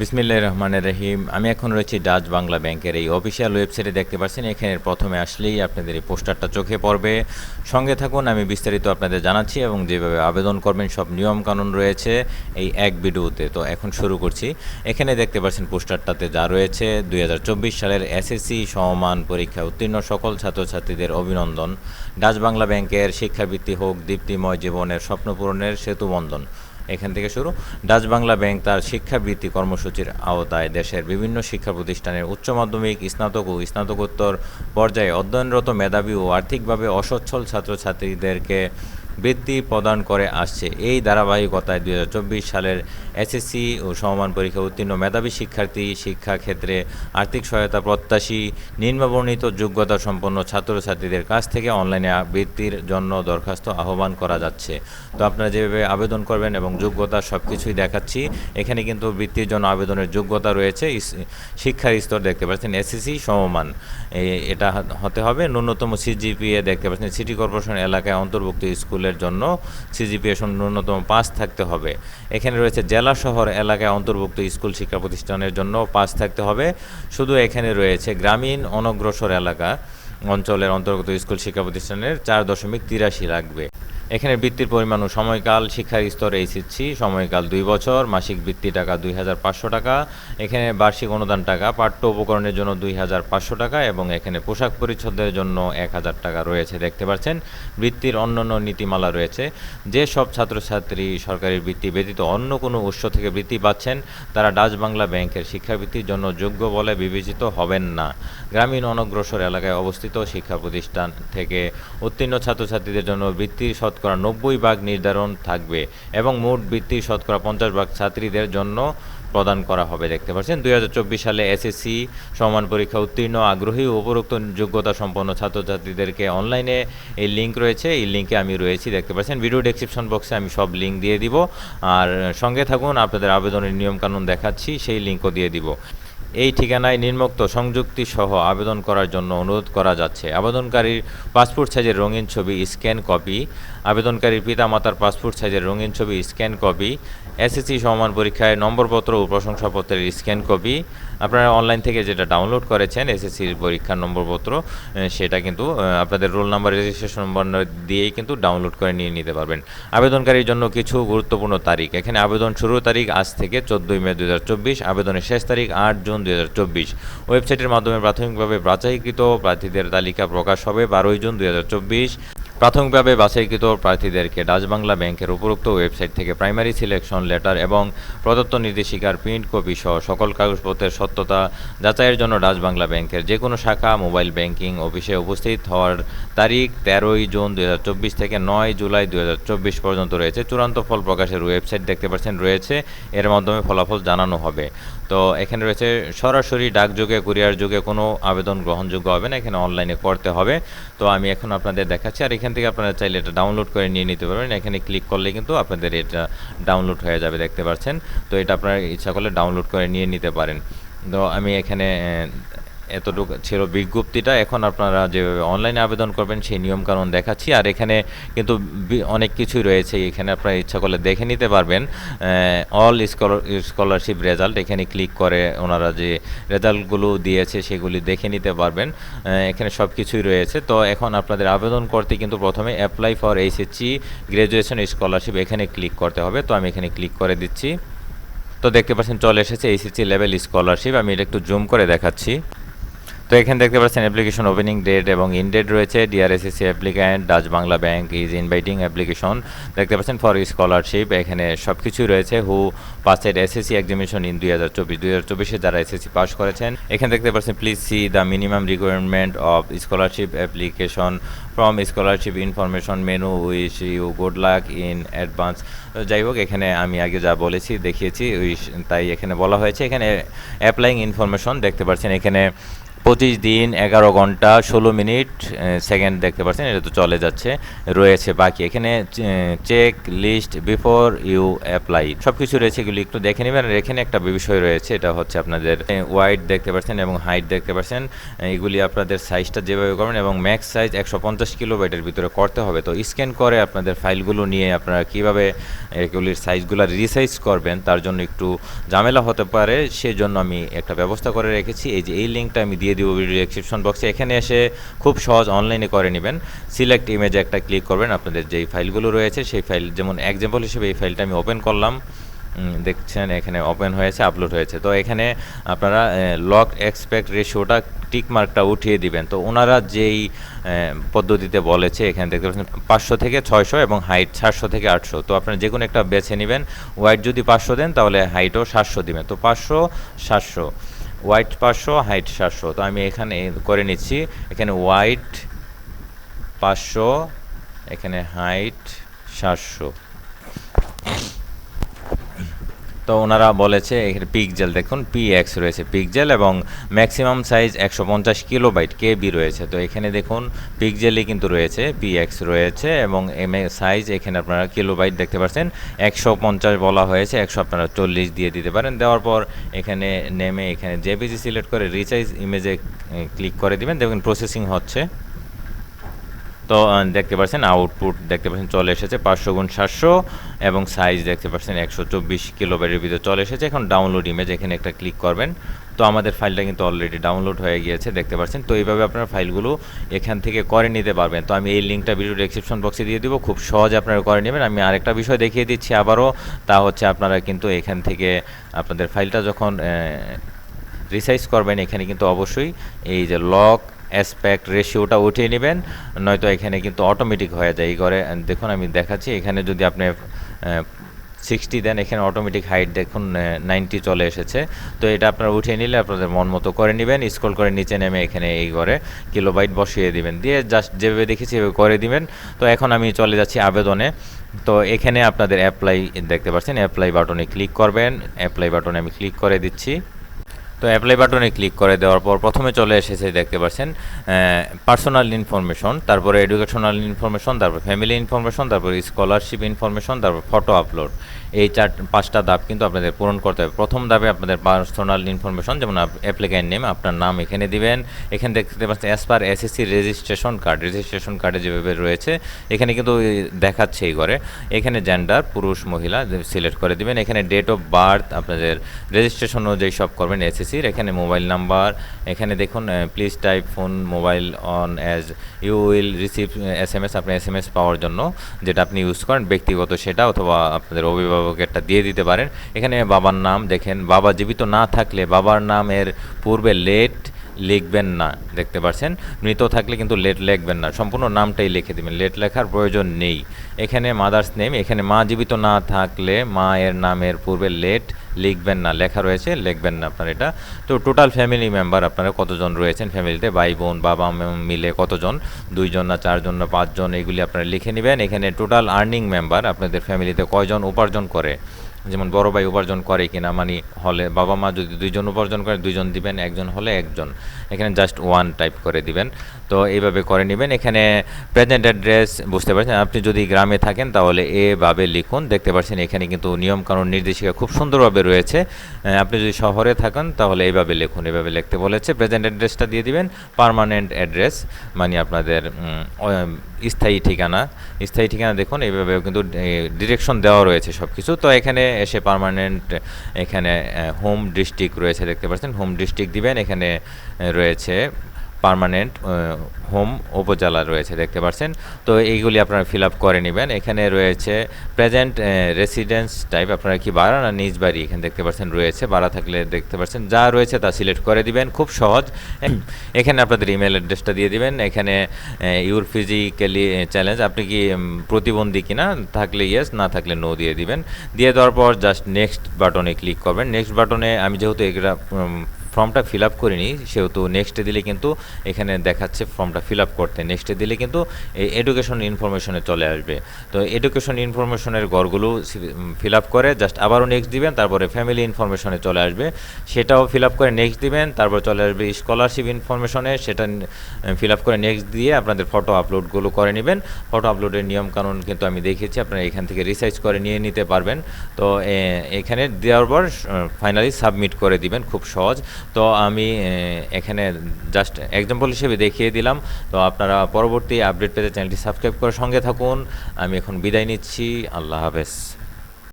বিসমিল্লাহ রহমানের রহিম। আমি এখন রয়েছি ডাচ বাংলা ব্যাংকের এই অফিসিয়াল ওয়েবসাইটে দেখতে পাচ্ছেন এখানে প্রথমে আসলেই আপনাদের এই পোস্টারটা চোখে পড়বে। সঙ্গে থাকুন, আমি বিস্তারিত আপনাদের জানাচ্ছি এবং যেভাবে আবেদন করবেন, সব নিয়মকানুন রয়েছে এই এক ভিডিওতে। তো এখন শুরু করছি। এখানে দেখতে পাচ্ছেন পোস্টারটাতে যা রয়েছে, দুই হাজার চব্বিশ সালের এসএসসি সমমান পরীক্ষা উত্তীর্ণ সকল ছাত্রছাত্রীদের অভিনন্দন। ডাচ বাংলা ব্যাংকের শিক্ষাবৃত্তি হোক, দীপ্তিময় জীবনের স্বপ্ন পূরণের সেতুবন্ধন। এখান থেকে শুরু। ডাচ বাংলা ব্যাংক তার শিক্ষাবৃত্তি কর্মসূচির আওতায় দেশের বিভিন্ন শিক্ষা প্রতিষ্ঠানের উচ্চ মাধ্যমিক, স্নাতক ও স্নাতকোত্তর পর্যায়ে অধ্যয়নরত মেধাবী ও আর্থিকভাবে অসচ্ছল ছাত্রছাত্রীদেরকে বৃত্তি প্রদান করে আসছে। এই ধারাবাহিকতায় দুই হাজার চব্বিশ সালের এসএসসি ও সমমান পরীক্ষা উত্তীর্ণ মেধাবী শিক্ষার্থী, শিক্ষাক্ষেত্রে আর্থিক সহায়তা প্রত্যাশী, নিম্নবর্ণিত যোগ্যতা সম্পন্ন ছাত্রছাত্রীদের কাছ থেকে অনলাইনে বৃত্তির জন্য দরখাস্ত আহ্বান করা যাচ্ছে। তো আপনারা যেভাবে আবেদন করবেন এবং যোগ্যতা সব কিছুই দেখাচ্ছি, এখানে কিন্তু বৃত্তির জন্য আবেদনের যোগ্যতা রয়েছে। শিক্ষার স্তর দেখতে পাচ্ছেন, এসএসসি সমমান। এটা হতে হবে। ন্যূনতম সিজিপিএ দেখতে পাচ্ছেন, সিটি কর্পোরেশন এলাকায় অন্তর্ভুক্ত স্কুলের জন্য সিজিপিএ ন্যূনতম পাঁচ থাকতে হবে। এখানে রয়েছে জেলা, শহর, এলাকায় অন্তর্ভুক্ত স্কুল শিক্ষা প্রতিষ্ঠানের জন্য পাঁচ থাকতে হবে। শুধু এখানে রয়েছে গ্রামীণ অনগ্রসর এলাকা অঞ্চলের অন্তর্গত স্কুল শিক্ষা প্রতিষ্ঠানের চার দশমিক তিরাশি লাগবে। এখানে বৃত্তির পরিমাণ ও সময়কাল শিক্ষার স্তর এইচএসসি সময়কাল দুই বছর, মাসিক বৃত্তি টাকা দুই হাজার পাঁচশো টাকা, এখানে বার্ষিক অনুদান টাকা, পাঠ্য উপকরণের জন্য দুই হাজার পাঁচশো টাকা এবং এখানে পোশাক পরিচ্ছদের জন্য এক হাজার টাকা রয়েছে, দেখতে পাচ্ছেন। বৃত্তির অন্যান্য নীতিমালা রয়েছে। যে সব ছাত্রছাত্রী সরকারি বৃত্তি ব্যতীত অন্য কোনো উৎস থেকে বৃত্তি পাচ্ছেন, তারা ডাচ বাংলা ব্যাংকের শিক্ষাবৃত্তির জন্য যোগ্য বলে বিবেচিত হবেন না। গ্রামীণ অনগ্রসর এলাকায় অবস্থিত শিক্ষা প্রতিষ্ঠান থেকে উত্তীর্ণ ছাত্রছাত্রীদের জন্য বৃত্তির শতকরা নব্বই ভাগ নির্ধারণ থাকবে এবং মোট বৃত্তির শতকরা পঞ্চাশ ভাগ ছাত্রীদের জন্য প্রদান করা হবে। দেখতে পাচ্ছেন, দুই হাজার চব্বিশ সালে এসএসসি সমান পরীক্ষা উত্তীর্ণ, আগ্রহী উপরোক্ত যোগ্যতা সম্পন্ন ছাত্রছাত্রীদেরকে অনলাইনে এই লিঙ্ক রয়েছে, এই লিঙ্কে আমি রয়েছি। দেখতে পাচ্ছেন, ভিডিও ডেসক্রিপশন বক্সে আমি সব লিঙ্ক দিয়ে দিব। আর সঙ্গে থাকুন, আপনাদের আবেদনের নিয়মকানুন দেখাচ্ছি, সেই লিঙ্কও দিয়ে দিব। এই ঠিকানায় নিম্নোক্ত সংযুক্তি সহ আবেদন করার জন্য অনুরোধ করা যাচ্ছে। আবেদনকারীর পাসপোর্ট সাইজের রঙিন ছবি, স্ক্যান কপি আবেদনকারীর পিতামাতার পাসপোর্ট সাইজের রঙিন ছবি, স্ক্যান কপি, এসএসসি সমান পরীক্ষায় নম্বরপত্র ও প্রশংসাপত্রের স্ক্যান কপি। আপনারা অনলাইন থেকে যেটা ডাউনলোড করেছেন, এসএসসির পরীক্ষার নম্বরপত্র সেটা কিন্তু আপনাদের রোল নাম্বার রেজিস্ট্রেশন নম্বর দিয়েই কিন্তু ডাউনলোড করে নিয়ে নিতে পারবেন। আবেদনকারীর জন্য কিছু গুরুত্বপূর্ণ তারিখ। এখানে আবেদন শুরুর তারিখ আজ থেকে চোদ্দোই মে দু হাজার চব্বিশ, আবেদনের শেষ তারিখ আট জুন দুই হাজার চব্বিশ। ওয়েবসাইটের মাধ্যমে প্রাথমিকভাবে বাছাইকৃত প্রার্থীদের তালিকা প্রকাশ হবে বারোই জুন দু হাজার চব্বিশ। প্রাথমিকভাবে বাছাইকৃত প্রার্থীদেরকে ডাচ বাংলা ব্যাংকের উপরোক্ত ওয়েবসাইট থেকে প্রাইমারি সিলেকশন লেটার এবং প্রদত্ত নির্দেশিকার প্রিন্ট কপি সহ সকল কাগজপত্রের সত্যতা যাচাইয়ের জন্য ডাচ বাংলা ব্যাংকের যে কোনো শাখা, মোবাইল ব্যাংকিং অফিসে উপস্থিত হওয়ার তারিখ তেরোই জুন দু হাজার চব্বিশ থেকে নয় জুলাই দু হাজার চব্বিশ পর্যন্ত রয়েছে। চূড়ান্ত ফল প্রকাশের ওয়েবসাইট দেখতে পাচ্ছেন, রয়েছে। এর মাধ্যমে ফলাফল জানানো হবে। তো এখানে রয়েছে, সরাসরি ডাকযোগে কুরিয়ার যুগে কোনো আবেদন গ্রহণযোগ্য হবে না, এখানে অনলাইনে করতে হবে। তো আমি এখন আপনাদের দেখাচ্ছি। আর এখান থেকে আপনারা চাইলে এটা ডাউনলোড করে নিয়ে নিতে পারবেন। এখানে ক্লিক করলে কিন্তু আপনাদের এটা ডাউনলোড হয়ে যাবে, দেখতে পাচ্ছেন। তো এটা আপনারা ইচ্ছা করলে ডাউনলোড করে নিয়ে নিতে পারেন। তো আমি এখানে এতটুকু ছিল বিজ্ঞপ্তিটা। এখন আপনারা যেভাবে অনলাইনে আবেদন করবেন, সেই নিয়ম নিয়মকানুন দেখাচ্ছি। আর এখানে কিন্তু অনেক কিছুই রয়েছে, এখানে আপনারা ইচ্ছা করলে দেখে নিতে পারবেন। অল স্কলারশিপ রেজাল্ট এখানে ক্লিক করে ওনারা যে রেজাল্টগুলো দিয়েছে, সেগুলি দেখে নিতে পারবেন। এখানে সব কিছুই রয়েছে। তো এখন আপনাদের আবেদন করতে কিন্তু প্রথমে apply for HSC graduation scholarship এখানে ক্লিক করতে হবে। তো আমি এখানে ক্লিক করে দিচ্ছি। তো দেখতে পাচ্ছেন, চলে এসেছে এইচএসসি লেভেল স্কলারশিপ আমি এটা একটু জুম করে দেখাচ্ছি। তো এখানে দেখতে পাচ্ছেন অ্যাপ্লিকেশন ওপেনিং ডেট এবং ইন ডেট রয়েছে। DRSSC applicant Dutch Bangla bank is inviting application দেখতে পাচ্ছেন ফর স্কলারশিপ এখানে সব কিছুই রয়েছে who passed SSC examination in দুই হাজার চব্বিশ। দুই হাজার চব্বিশে যারা এসএসসি পাস করেছেন, এখানে দেখতে পাচ্ছেন please see the minimum requirement of scholarship application from scholarship information menu wish you good luck in advance যাই হোক, এখানে আমি আগে যা বলেছি, দেখিয়েছি তাই এখানে বলা হয়েছে। এখানে অ্যাপ্লাইং ইনফরমেশন দেখতে পাচ্ছেন এখানে পঁচিশ দিন এগারো ঘণ্টা ষোলো মিনিট সেকেন্ড দেখতে পাচ্ছেন, এটা তো চলে যাচ্ছে, রয়েছে বাকি। এখানে check list before you apply সব কিছু রয়েছে, এগুলি একটু দেখে নেবেন। আর এখানে একটা বিষয় রয়েছে, এটা হচ্ছে আপনাদের ওয়াইড দেখতে পাচ্ছেন এবং হাইট দেখতে পাচ্ছেন। এগুলি আপনাদের সাইজটা যেভাবে করবেন এবং ম্যাক্স সাইজ একশো পঞ্চাশ কিলোবাইটের ভিতরে করতে হবে। তো স্ক্যান করে আপনাদের ফাইলগুলো নিয়ে আপনারা কীভাবে এগুলির সাইজগুলো রিসাইজ করবেন, তার জন্য একটু ঝামেলা হতে পারে। সেজন্য আমি একটা ব্যবস্থা করে রেখেছি। এই যে, এই লিঙ্কটা আমি দিয়ে দিব ভিডিও ডেসক্রিপশন বক্সে এখানে এসে খুব সহজ অনলাইনে করে নেবেন। সিলেক্ট ইমেজে একটা ক্লিক করবেন, আপনাদের যেই ফাইলগুলো রয়েছে সেই ফাইল যেমন এক্সাম্পল হিসেবে এই ফাইলটা আমি ওপেন করলাম। দেখছেন এখানে ওপেন হয়েছে আপলোড হয়েছে। তো এখানে আপনারা লক এক্সপেক্ট রেশিওটা টিক মার্কটা উঠিয়ে দিবেন। তো ওনারা যেই পদ্ধতিতে বলেছে, এখানে দেখতে পাচ্ছেন পাঁচশো থেকে ছয়শো এবং হাইট সাতশো থেকে আটশো। তো আপনারা যে কোনো একটা বেছে নেবেন। ওয়াইট যদি পাঁচশো দেন, তাহলে হাইটও সাতশো দিবেন। তো পাঁচশো, সাতশো। হোয়াইট পাঁচশো, হাইট সাতশো। তো আমি এখানে করে নিচ্ছি। এখানে হোয়াইট পাঁচশো, এখানে হাইট সাতশো। তো ওনারা বলেছে এখানে পিকজেল দেখুন পি এক্স রয়েছে পিকজেল এবং ম্যাক্সিমাম সাইজ একশো পঞ্চাশ কিলোবাইট কেবি রয়েছে। তো এখানে দেখুন পিকজেলই কিন্তু রয়েছে পি এক্স রয়েছে এবং এম সাইজ এখানে আপনারা কিলোবাইট দেখতে পাচ্ছেন। একশো পঞ্চাশ বলা হয়েছে, একশো আপনারা চল্লিশ দিয়ে দিতে পারেন। দেওয়ার পর এখানে নেমে এখানে জেপিজি সিলেক্ট করে রিচার্জ ইমেজে ক্লিক করে দিবেন। দেখুন প্রসেসিং হচ্ছে। তো দেখতে পাচ্ছেন আউটপুট দেখতে পাচ্ছেন চলে এসেছে পাঁচশো গুণ সাতশো এবং সাইজ দেখতে পাচ্ছেন একশো চব্বিশ কিলোবাইটের ভিতরে চলে এসেছে। এখন ডাউনলোড ইমেজ এখানে একটা ক্লিক করবেন। তো, আমাদের ফাইলটা কিন্তু অলরেডি ডাউনলোড হয়ে গিয়েছে, দেখতে পাচ্ছেন। তো, এইভাবে আপনারা ফাইলগুলো এখান থেকে করে নিতে পারবেন। তো, আমি এই লিঙ্কটা ভিডিও ডেসক্রিপশন বক্সে দিয়ে দিব। খুব সহজে আপনারা করে নেবেন। আমি আরেকটা বিষয় দেখিয়ে দিচ্ছি আবারও। তা হচ্ছে আপনারা কিন্তু এখান থেকে আপনাদের ফাইলটা যখন রিসাইজ করবেন, এখানে কিন্তু অবশ্যই এই যে লক অ্যাসপেক্ট রেশিওটা উঠিয়ে নেবেন নয়তো এখানে কিন্তু অটোমেটিক হয়ে যায় এই আহ, দেখুন আমি দেখাচ্ছি এখানে যদি আপনি সিক্সটি দেন এখানে অটোমেটিক হাইট দেখুন নাইনটি চলে এসেছে। তো এটা আপনারা উঠিয়ে নিলে আপনাদের মন মতো করে নেবেন স্ক্রল করে নিচে নেমে এখানে এই করে কিলোবাইট বসিয়ে দিবেন। দিয়ে জাস্ট যেভাবে দেখেছি এভাবে করে দিবেন। তো এখন আমি চলে যাচ্ছি আবেদনে। তো এখানে আপনাদের অ্যাপ্লাই দেখতে পাচ্ছেন অ্যাপ্লাই বাটনে ক্লিক করবেন। অ্যাপ্লাই বাটনে আমি ক্লিক করে দিচ্ছি। তো অ্যাপ্লাই বাটনে ক্লিক করে দেওয়ার পর প্রথমে চলে এসেছে, দেখতে পাচ্ছেন পার্সোনাল ইনফরমেশন তারপরে এডুকেশনাল ইনফরমেশন তারপর ফ্যামিলি ইনফরমেশন তারপর স্কলারশিপ ইনফরমেশন তারপর ফটো আপলোড এই চার, পাঁচটা ধাপ কিন্তু আপনাদের পূরণ করতে হবে। প্রথম ধাপে আপনাদের পার্সোনাল ইনফরমেশন যেমন অ্যাপ্লিক্যান্ট নেম আপনার নাম এখানে দিবেন। এখানে দেখতে পাচ্ছেন as per SSC registration card registration কার্ডে যেভাবে রয়েছে, এখানে কিন্তু দেখাচ্ছে এই করে এখানে জেন্ডার পুরুষ, মহিলা সিলেক্ট করে দিবেন। এখানে ডেট অফ বার্থ আপনাদের রেজিস্ট্রেশন অনুযায়ী সব করবেন এসএসসির এখানে মোবাইল নাম্বার, এখানে দেখুন please type phone mobile on as you will receive S M S আপনি এস এম এস পাওয়ার জন্য যেটা আপনি ইউজ করেন, ব্যক্তিগত সেটা অথবা আপনাদের অভিভাবকেরটা দিয়ে দিতে পারেন। এখানে বাবার নাম দেখেন, বাবা জীবিত না থাকলে বাবার নামের পূর্বে লেট লিখবেন না, দেখতে পাচ্ছেন মৃত থাকলে কিন্তু লেট লিখবেন না, সম্পূর্ণ নামটাই লিখে দেবেন, লেট লেখার প্রয়োজন নেই। এখানে মাদার্স নেম, এখানে মা জীবিত না থাকলে মায়ের নামের পূর্বে লেট লিখবেন না, লেখা রয়েছে, লিখবেন না আপনার এটা। তো টোটাল ফ্যামিলি মেম্বার, আপনারা কতজন রয়েছেন ফ্যামিলিতে? ভাই বোন, বাবা মিলে কতজন? দুইজন না চারজন না পাঁচজন, এগুলি আপনারা লিখে নেবেন। এখানে টোটাল আর্নিং মেম্বার আপনাদের ফ্যামিলিতে কয়জন উপার্জন করে? যেমন বড় ভাই উপার্জন করে কিনা মানে হলে বাবা মা যদি দুইজন উপার্জন করে, দুইজন দিবেন, একজন হলে একজন। এখানে জাস্ট ওয়ান টাইপ করে দিবেন। তো এইভাবে করে নেবেন। এখানে প্রেজেন্ট অ্যাড্রেস বুঝতে পারছেন। আপনি যদি গ্রামে থাকেন তাহলে এভাবে লিখুন। দেখতে পাচ্ছেন এখানে কিন্তু নিয়মকানুন নির্দেশিকা খুব সুন্দরভাবে রয়েছে। আপনি যদি শহরে থাকেন তাহলে এইভাবে লিখুন। এভাবে লিখতে বলেছে। প্রেজেন্ট অ্যাড্রেসটা দিয়ে দিবেন। পার্মানেন্ট অ্যাড্রেস মানে আপনাদের স্থায়ী ঠিকানা। স্থায়ী ঠিকানা দেখুন। এইভাবে কিন্তু ডিরেকশন দেওয়া রয়েছে সব কিছু তো এখানে এসে পার্মানেন্ট এখানে হোম ডিস্ট্রিক্ট রয়েছে। দেখতে পাচ্ছেন। হোম ডিস্ট্রিক্ট দিবেন। এখানে রয়েছে পার্মানেন্ট হোম উপজেলা রয়েছে, দেখতে পাচ্ছেন। তো এইগুলি আপনারা ফিল আপ করে নেবেন। এখানে রয়েছে প্রেজেন্ট রেসিডেন্স টাইপ। আপনারা কি বাড়া না নিজ বাড়ি এখানে দেখতে পাচ্ছেন রয়েছে। বাড়া থাকলে দেখতে পাচ্ছেন। যা রয়েছে তা সিলেক্ট করে দিবেন। খুব সহজ। এখানে আপনাদের ইমেল অ্যাড্রেসটা দিয়ে দিবেন। এখানে ইউর ফিজিক্যালি চ্যালেঞ্জ আপনি কি প্রতিবন্ধী কিনা? থাকলে ইয়েস না থাকলে নো দিয়ে দিবেন। দিয়ে দেওয়ার পর জাস্ট নেক্সট বাটনে ক্লিক করবেন। নেক্সট বাটনে আমি যেহেতু এগুলা ফর্মটা ফিল আপ করিনি সেহেতু নেক্সটে দিলে কিন্তু এখানে দেখাচ্ছে ফর্মটা ফিল আপ করতে। নেক্সটে দিলে কিন্তু এই এডুকেশন ইনফরমেশনে চলে আসবে। তো এডুকেশন ইনফরমেশনের গড়গুলো ফিল আপ করে জাস্ট আবারও নেক্সট দিবেন, তারপরে ফ্যামিলি ইনফরমেশনে চলে আসবে। সেটাও ফিল আপ করে নেক্সট দিবেন, তারপর চলে আসবে স্কলারশিপ ইনফরমেশনে সেটা ফিল আপ করে নেক্সট দিয়ে আপনাদের ফটো আপলোডগুলো করে নেবেন। ফটো আপলোডের নিয়মকানুন কিন্তু আমি দেখিয়েছি, আপনারা এখান থেকে রিসার্চ করে নিয়ে নিতে পারবেন। তো এখানে দেওয়ার পর ফাইনালি সাবমিট করে দিবেন, খুব সহজ। তো আমি এখানে জাস্ট এক্সাম্পল হিসেবে দেখিয়ে দিলাম। তো আপনারা পরবর্তী আপডেট পেতে চ্যানেলটি সাবস্ক্রাইব করে সঙ্গে থাকুন। আমি এখন বিদায় নিচ্ছি। আল্লাহ হাফেজ।